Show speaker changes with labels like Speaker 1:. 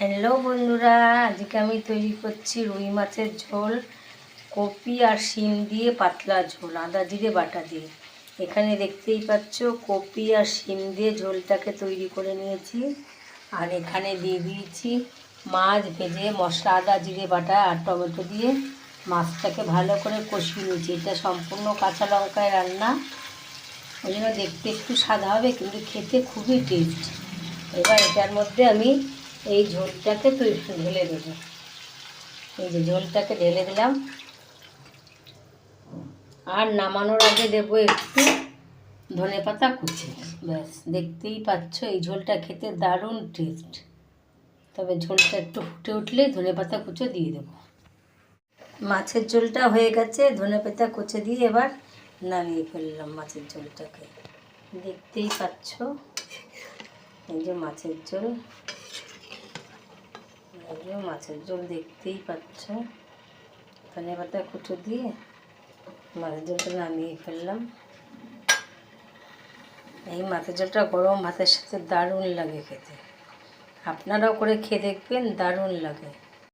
Speaker 1: Hello বন্ধুরা, আজকে আমি তৈরি করছি রুই মাছের ঝোল, কপি আর শিম দিয়ে পাতলা ঝোল, আদা জিরে, বাটা দিয়ে। এখানে দেখতেই পাচ্ছ, কপি আর শিম দিয়ে ঝোলটাকে তৈরি করে নিয়েছি। আর এখানে দিয়ে দিয়েছি মাছ ভেজে মশলা, আদা জিরে, বাটা আর টমেটো দিয়ে মাছটাকে ভালো করে কষিয়ে নিয়েছি। এটা সম্পূর্ণ কাঁচা লঙ্কায় রান্না। ওই জন্য দেখতে একটু সাদা হবে, কিন্তু খেতে খুবই টেস্ট। এবার এটার মধ্যে আমি এই ঝোলটাকে তুই ঢেলে দেবো। এই যে ঝোলটাকে ঢেলে দিলাম। আর নামানোর আগে দেবো একটু ধনে পাতা কুচি। ব্যাস, দেখতেই পাচ্ছ এই ঝোলটা খেতে দারুণ টেস্ট তবে ঝোলটা একটু ফুটে উঠলে ধনে পাতা কুচো দিয়ে দেবো। মাছের ঝোলটা হয়ে গেছে, ধনে পাতা কুচে দিয়ে এবার নামিয়ে ফেললাম মাছের ঝোলটাকে। দেখতেই পাচ্ছ এই যে মাছের ঝোল। এই যে মাছের ঝোল দেখতেই পাচ্ছ। ধনে পাতা কুটো দিয়ে মাছের ঝোলটা নামিয়ে ফেললাম। এই মাছের ঝোলটা গরম ভাতের সাথে দারুণ লাগে খেতে। আপনারাও করে খেয়ে দেখবেন, দারুণ লাগে।